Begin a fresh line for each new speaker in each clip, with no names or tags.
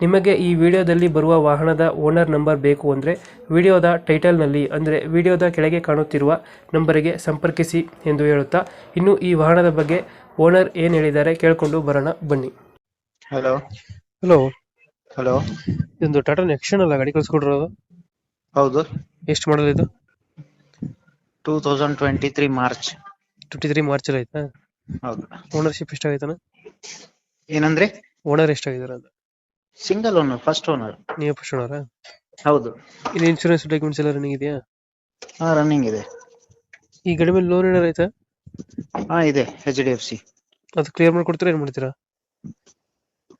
ನಿಮಗೆ ಈ ವಿಡಿಯೋದಲ್ಲಿ ಬರುವ ವಾಹನದ ಓನರ್ ನಂಬರ್ ಬೇಕು ಅಂದರೆ ವಿಡಿಯೋದ ಟೈಟಲ್ನಲ್ಲಿ ಅಂದರೆ ವಿಡಿಯೋದ ಕೆಳಗೆ ಕಾಣುತ್ತಿರುವ ನಂಬರಿಗೆ ಸಂಪರ್ಕಿಸಿ ಎಂದು ಹೇಳುತ್ತಾ ಇನ್ನು ಈ ವಾಹನದ ಬಗ್ಗೆ ಓನರ್ ಏನು ಹೇಳಿದ್ದಾರೆ ಕೇಳಿಕೊಂಡು ಬರೋಣ ಬನ್ನಿ.
ಹಲೋ.
ಹಲೋ.
ಹಲೋ.
ಇದೊಂದು ಟಾಟಾ ನೆಕ್ಷನ್ ಅಲ್ಲ ಗಾಡಿ ಕಳಿಸ್ಕೊಡ್ರೋದು
ಹೌದು.
ಎಷ್ಟು ಮಾಡಲ್ ಇದು?
Two thousand twenty three March.
Twenty three ಮಾರ್ಚಲ್ಲಿ ಆಯ್ತಾ
ಹೌದು.
ಓನರ್ಶಿಪ್ ಎಷ್ಟಾಗೈತಾನ?
ಏನಂದ್ರೆ?
ಓನರ್ ಎಷ್ಟಾಗಿದ್ದಾರೆ ಅಂತ
ಸಿಂಗಲ್ ಓನರ್ ಫಸ್ಟ್ ಓನರ್
ನೀವು ಫಸ್ಟ್ ಓನರ್
ಹೌದು.
ಇದು ಇನ್ಶೂರೆನ್ಸ್ ಡಾಕ್ಯುಮೆಂಟ್ಸ್ ಎಲ್ಲ ರನ್ನಿಂಗ್ ಇದೆಯಾ?
ಹಾ ರನ್ನಿಂಗ್ ಇದೆ.
ಈ ಗಾಡಿ ಮೇಲೆ ಲೋನ್ ಏನಾರ ಆಯ್ತಾ?
ಹಾ ಇದೆ ಎಚ್ ಡಿ ಎಫ್ ಸಿ
ಅದು ಕ್ಲಿಯರ್ ಮಾಡ್ಕೊಡ್ತೀರಾ ಏನು ಮಾಡ್ತೀರಾ?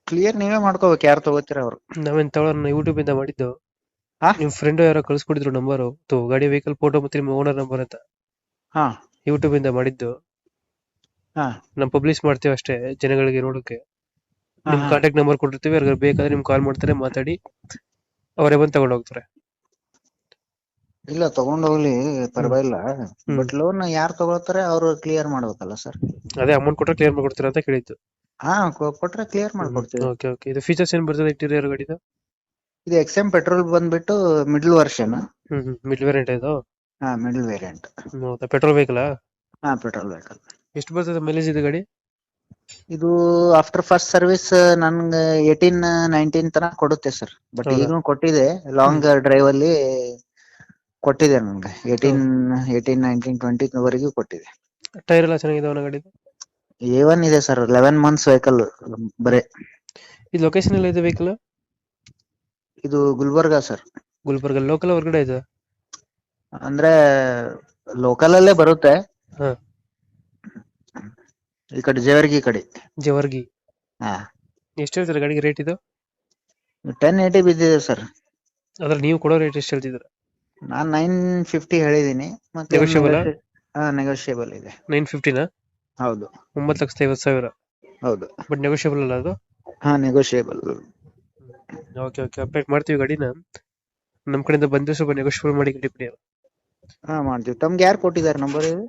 ಕ್ಲಿಯರ್ ನೀವೇ ಮಾಡ್ಕೋಬೇಕು ಯಾರು ತಗೋತೀರ ಅವರು.
ನಾವೇನ್ ತಗೊಳ್ಳೋಣ ಯೂಟ್ಯೂಬ್ ಇಂದ ಮಾಡಿದ್ದು.
ಹಾ?
ನಿಮ್ಮ ಫ್ರೆಂಡ್ ಯಾರೋ ಕಳ್ಸ್ಕೊಟ್ಟಿದ್ರು ನಂಬರ್ ಗಾಡಿ ವೆಹಿಕಲ್ ಫೋಟೋ ಮತ್ತೆ ನಿಮ್ಮ ಓನರ್ ನಂಬರ್ ಅಂತ.
ಹಾ.
ಯೂಟ್ಯೂಬ್ ಇಂದ ಮಾಡಿದ್ದು.
ಹಾ.
ನಾವು ಪಬ್ಲಿಷ್ ಮಾಡ್ತೀವಿ ಅಷ್ಟೇ ಜನಗಳಿಗೆ ನೋಡೋಕೆ. ನಿಮ್. ಕಾಂಟ್ಯಾಕ್ಟ್ ನಂಬರ್ ಕೊಟ್ಟಿರ್ತೀವಿ ಅವ್ರಿಗೆ ಬೇಕಾದ್ರೆ ನಿಮ್ಗೆ ಕಾಲ್ ಮಾಡ್ತಾರೆ ಮಾತಾಡಿ ಅವರೇ ಬಂದು ತಗೊಂಡು ಹೋಗ್ತಾರೆ.
ಇಲ್ಲ ತಗೊಂಡ್ ಹೋಗ್ಲಿ ಪರವಾಗಿಲ್ಲ. ಬಟ್ ಲೋನ್ ಯಾರು ತಗೊಳ್ತಾರೆ ಅವರು ಕ್ಲಿಯರ್ ಮಾಡ್ಬೇಕಲ್ಲ ಸರ್
ಅದೇ ಅಮೌಂಟ್ ಕೊಟ್ಟರೆ ಕ್ಲಿಯರ್ ಮಾಡ್ಕೊಡ್ತೀರಾ ಅಂತ ಕೇಳಿದ್ದು.
ಹಾ ಕೊ- ಕೊಟ್ರೆ ಕ್ಲಿಯರ್ ಮಾಡ್ಕೊಡ್ತೀವಿ.
ಓಕೆ ಓಕೆ ಇದು ಫೀಚರ್ಸ್ ಏನ್ ಬರ್ತದೆ ಇಂಟೀರಿಯರ್ ಗಾಡಿದು?
ಇದು ಎಕ್ಸ್ ಎಂ ಪೆಟ್ರೋಲ್ ಬಂದ್ಬಿಟ್ಟು ಮಿಡ್ಲ್ ವರ್ಷನ್
ಹ್ಮ್ ಹ್ಮ್. ಮಿಡ್ ವೇರಿಯಂಟ್ ಇದು?
ಹಾ ಮಿಡ್ಲ್ ವೇರಿಯಂಟ್
ಹ್ಮ್, ಹೌದಾ? ಪೆಟ್ರೋಲ್ ವೆಹಿಕಲ್
ಹಾ ಪೆಟ್ರೋಲ್ ವೆಹಿಕಲ್
ಎಷ್ಟು ಬರ್ತದೆ ಮೈಲೇಜ್ ಇದು ಗಾಡಿ?
ಇದು ಆಫ್ಟರ್ ಫಸ್ಟ್ ಸರ್ವಿಸ್ ನನ್ಗೆ ಏಟೀನ್ ನೈನ್ಟೀನ್ ತನಕ ಕೊಡುತ್ತೆ ಸರ್ ಬಟ್
ಹೌದಾ?
ಈಗಲೂ ಕೊಟ್ಟಿದೆ. ಲಾಂಗ್ ಡ್ರೈವ್ ಅಲ್ಲಿ ಕೊಟ್ಟಿದೆ ನನ್ಗೆ. ಏಟೀನ್ ಏಟೀನ್ ನೈನ್ಟೀನ್ ಟ್ವೆಂಟಿ ವರೆಗೂ ಕೊಟ್ಟಿದೆ.
ಟೈರ್ ಎಲ್ಲ ಚೆನ್ನಾಗಿದೆ ಅವನ ಗಾಡಿ
ಎ ಒನ್ ಇದೆ ಸರ್ ಲೆವೆನ್ ಮಂತ್ಸ್ ವೆಹಿಕಲ್ ಬರೇ.
ಇದು ಲೊಕೇಶನ್ ಎಲ್ಲ ಇದೆ ವೆಹಿಕಲ್
ಇದು ಗುಲ್ಬರ್ಗ ಸರ್
ಗುಲ್ಬರ್ಗ ಲೋಕಲ್ ಹೊರಗಡೆ ಇದೆ
ಅಂದ್ರೆ ಲೋಕಲ್ ಅಲ್ಲೇ ಬರುತ್ತೆ.
ಹಾ.
ಈ ಕಡೆ ಜೇವರ್ಗಿ ಕಡೆ.
ಜವರ್ಗಿ.
ಹಾ.
ಎಷ್ಟು ಹೇಳ್ತಾರೆ ಗಾಡಿಗೆ ರೇಟ್ ಇದು?
ಟೆನ್ ಏಯ್ಟಿ ಬಿದ್ದಿದೆ ಸರ್
ಅದ್ರ ನೀವು ಕೊಡೋ ರೇಟ್ ಎಷ್ಟು ಹೇಳ್ತಿದ್ರ
ನಾನ್ ನೈನ್ ಫಿಫ್ಟಿ ಹೇಳಿದೀನಿ ಮತ್ತೆ
Negotiable ಆ?
ಹಾ ನೆಗೋಷಿಯಬಲ್ ಇದೆ.
ನೈನ್ ಫಿಫ್ಟಿನ
ಹೌದು.
ಒಂಬತ್ತು ಲಕ್ಷದ ಐವತ್ತು ಸಾವಿರ.
ಹೌದು.
ಬಟ್ ನೆಗೋಷಿಯಬಲ್ ಅಲ್ಲ ಅದು?
ಹಾ ನೆಗೋಷಿಯಬಲ್
ಓಕೆ ಓಕೆ ಅಪ್ಡೇಟ್ ಮಾಡ್ತೀವಿ ಗಾಡಿನ. ನಮ್ಮ ಕಡೆಯಿಂದ ಬಂದ್ರೆ ಸ್ವಲ್ಪ ನೆಗೋಷಿಯಬಲ್ ಮಾಡಿ ಗಾಡಿ ಕೊಡಿ
ಹಾ ಮಾಡ್ತೀವಿ. ತಮ್ಗೆ ಯಾರು ಕೊಟ್ಟಿದ್ದಾರೆ ನಂಬರ್ ಇದು?